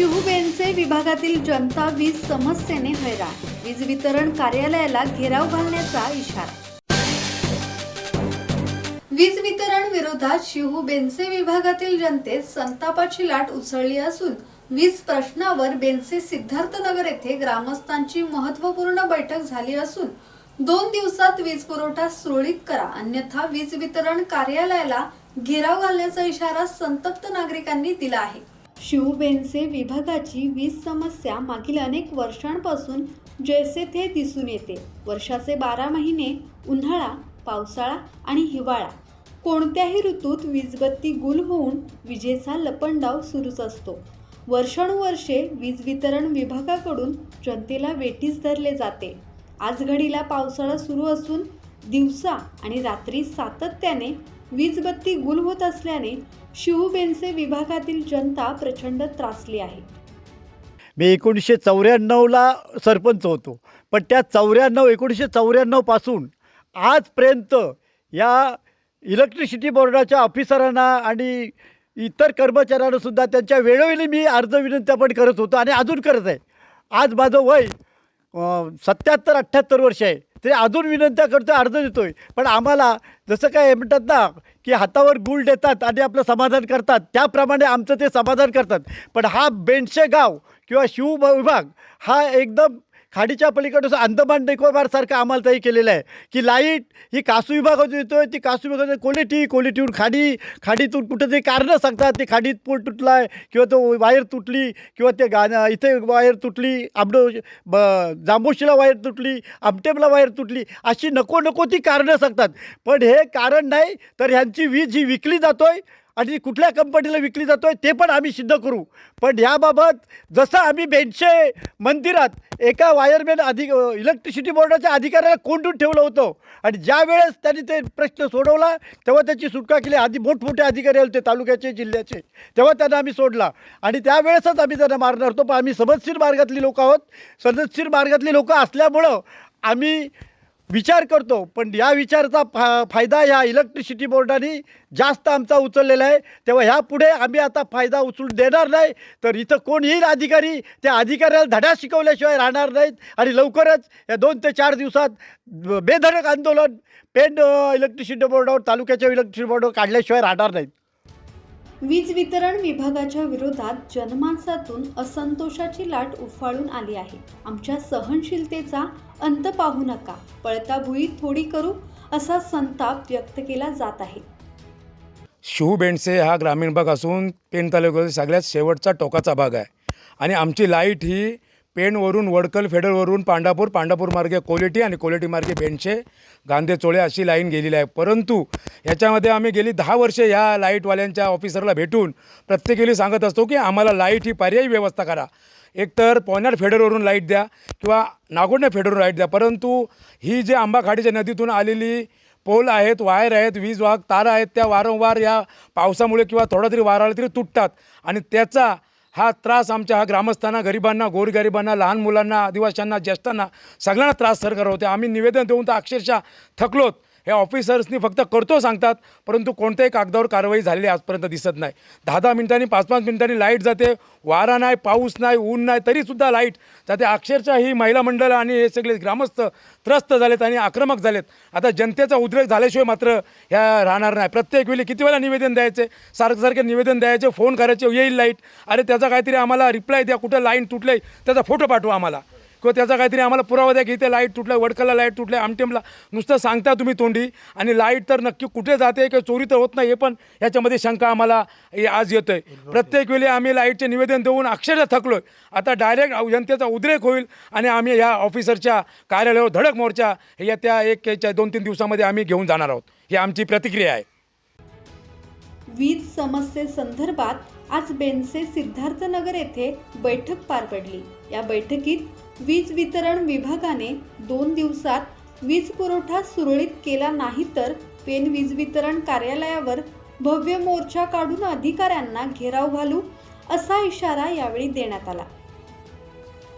शिवबेनसे विभागातील जनता वीज समस्येने हैराण. वीज वितरण कार्यालयाला घेराव घालण्याचा इशारा. वीज वितरण विरोधात शिहू बेनसे विभागातील जनतेत संतापाची लाट उसळली असून वीज प्रश्नावर बेनसे सिद्धार्थनगर येथे ग्रामस्थांची महत्त्वपूर्ण बैठक झाली असून दोन दिवसात वीज पुरवठा सुरळीत करा अन्यथा वीज वितरण कार्यालयाला घेराव घालण्याचा इशारा संतप्त नागरिकांनी दिला आहे. शिवबेनसे विभागाची वीज समस्या मागील अनेक वर्षांपासून जैसे थे दिसून येते. वर्षाचे बारा महिने उन्हाळा पावसाळा आणि हिवाळा. कोणत्याही ऋतूत वीजबत्ती गुल होऊन विजेचा लपंडाव सुरूच असतो. वर्षानुवर्षे वीज वितरण विभागाकडून जनतेला वेटीस धरले जाते. आजघडीला पावसाळा सुरू असून दिवसा आणि रात्री सातत्याने वीजबत्ती गुल होत असल्याने शिवबेनसे विभागातील जनता प्रचंड त्रासली आहे. मी एकोणीसशे चौऱ्याण्णवला सरपंच होतो. पण त्या चौऱ्याण्णव एकोणीसशे चौऱ्याण्णवपासून आजपर्यंत या इलेक्ट्रिसिटी बोर्डाच्या ऑफिसरांना आणि इतर कर्मचाऱ्यांनासुद्धा त्यांच्या वेळोवेळी मी अर्ज विनंत्या पण करत होतो आणि अजून करत आहे. आज माझं वय सत्याहत्तर अठ्ठ्याहत्तर वर्ष आहे. तरी अजून विनंत्या करतो अर्ज देतो आहे पण आम्हाला जसं काय म्हणतात ना की हातावर गुळ देतात आणि आपलं समाधान करतात त्याप्रमाणे आमचं ते समाधान करतात. पण हा बेंडशे गाव किंवा शिव विभाग हा एकदम खाडीच्या पलीकडे अंदमान निकोबारसारखं आम्हाला तरी केलेलं आहे. की लाइट ही कासू विभागातून येतो ती कासू विभागाची क्वालिटी क्वालिटीहून खाडी खाडीतून कुठेतरी कारणं सांगतात ते खाडीत पूल तुटला आहे किंवा तो वायर तुटली किंवा ते गाणं इथे वायर तुटली आमडो ब जांबोशीला वायर तुटली आमटेमला वायर तुटली अशी नको नको ती कारणं सांगतात. पण हे कारण नाही तर ह्यांची वीज ही विकली जातोय आणि कुठल्या कंपनीला विकली जातो आहे ते पण आम्ही सिद्ध करू. पण याबाबत जसं आम्ही बेंचे मंदिरात एका वायरमॅन अधि इलेक्ट्रिसिटी बोर्डाच्या अधिकाऱ्याला कोंडून ठेवलं होतं आणि ज्या वेळेस त्यांनी ते प्रश्न सोडवला तेव्हा त्याची सुटका केली. आधी मोठमोठे अधिकारी आले होते तालुक्याचे जिल्ह्याचे. तेव्हा त्यांना आम्ही सोडला. आणि त्यावेळेसच आम्ही त्यांना मारणार होतो. पण आम्ही समजशीर मार्गातली लोक आहोत. सदस्यशीर मार्गातली लोकं असल्यामुळं आम्ही विचार करतो पण या विचाराचा फा फायदा ह्या इलेक्ट्रिसिटी बोर्डाने जास्त आमचा उचललेला आहे. तेव्हा ह्यापुढे आम्ही आता फायदा उचलून देणार नाही. तर इथं कोण येईल अधिकारी? त्या अधिकाऱ्याला धडा शिकवल्याशिवाय राहणार नाहीत. आणि लवकरच या दोन ते चार दिवसात बेधडक आंदोलन पेंड इलेक्ट्रिसिटी बोर्डावर तालुक्याच्या इलेक्ट्रिसिटी बोर्डावर काढल्याशिवाय राहणार नाहीत. वीज वितरण विभागाच्या विरोधात जनमानसातून असंतोषाची लाट उफाळून आली आहे. आमच्या सहनशीलतेचा अंत पाहू नका. पळता भुई थोडी करू असा संताप व्यक्त केला जात आहे. शिव बेंडसे हा ग्रामीण भाग असून पेण तालुक्यातील सगळ्यात शेवटचा टोकाचा भाग आहे. आणि आमची लाइट ही पेणवरून वडकल फेडरवरून पांडापूर पांडापूर मार्गे कोलेटी आणि कोलेटी मार्गे बेंडशे गांधेचोळे अशी लाईन गेलेली आहे. परंतु याच्यामध्ये आम्ही गेली दहा वर्षे ह्या लाईटवाल्यांच्या ऑफिसरला भेटून प्रत्येकी सांगत असतो की आम्हाला लाइट ही पर्यायी व्यवस्था करा. एकतर पवनार फेडरवरून लाइट द्या किंवा नागोडण्या फेडरवरून लाइट द्या. परंतु ही जे आंबाखाडीच्या नदीतून आलेली पोल आहेत वायर आहेत वीज वाहक तारा आहेत त्या वारंवार या पावसामुळे किंवा थोडा तरी वारा आला तरी तुटतात आणि त्याचा हा त्रास आमच्या हा ग्रामस्थांना गरिबांना गोरगरिबांना लहान मुलांना आदिवाशांना ज्येष्ठांना सगळ्यांना त्रास सर करत होते. आम्ही निवेदन देऊन तर अक्षरशः थकलोत. हे ऑफिसर्सनी फक्त करतो सांगतात परंतु कोणत्याही कागदावर कारवाई झालेली आजपर्यंत दिसत नाही. दहा दहा मिनिटांनी पाच पाच मिनिटांनी लाइट जाते वारा नाही पाऊस नाही ऊन नाही तरीसुद्धा लाइट जाते. अक्षरशः ही महिला मंडळं आणि हे सगळे ग्रामस्थ त्रस्त झालेत आणि आक्रमक झालेत. आता जनतेचा उद्रेक झाल्याशिवाय मात्र ह्या राहणार नाही. प्रत्येक वेळी किती वेळा निवेदन द्यायचे? सारखं सारखे निवेदन द्यायचे फोन करायचे येईल लाइट. अरे त्याचा काहीतरी आम्हाला रिप्लाय द्या कुठं लाईन तुटले त्याचा फोटो पाठवा आम्हाला. किंवा त्याचा काहीतरी आम्हाला पुरावा द्या की इथे लाइट तुटलं वडकला लाइट तुटलं आमटेमला. नुसतं सांगता तुम्ही तोंडी. आणि लाइट तर नक्की कुठे जाते किंवा चोरी तर होत नाही हे पण याच्यामध्ये शंका आम्हाला हे आज येतं आहे प्रत्येक वेळी आम्ही लाईटचे निवेदन देऊन अक्षरशः थकलो आहे आता डायरेक्ट जनतेचा उद्रेक होईल आणि आम्ही या ऑफिसरच्या कार्यालयावर धडक मोर्चा या त्या एक याच्या दोन तीन दिवसामध्ये आम्ही घेऊन जाणार आहोत. ही आमची प्रतिक्रिया आहे. वीज समस्येसंदर्भात आज बेनसे सिद्धार्थनगर येथे बैठक पार पडली. या बैठकीत वीज वितरण विभागाने दोन दिवसात वीज पुरवठा सुरळीत केला नाही तर पेन वीज वितरण कार्यालयावर भव्य मोर्चा काढून अधिकाऱ्यांना घेराव घालू असा इशारा यावेळी देण्यात आला.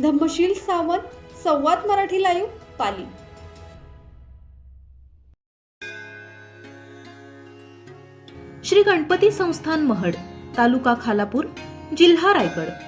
धम्मशील सावंत संवाद मराठी लाईव्ह पाली. श्री गणपती संस्थान महड तालुका खालापूर जिल्हा रायगड.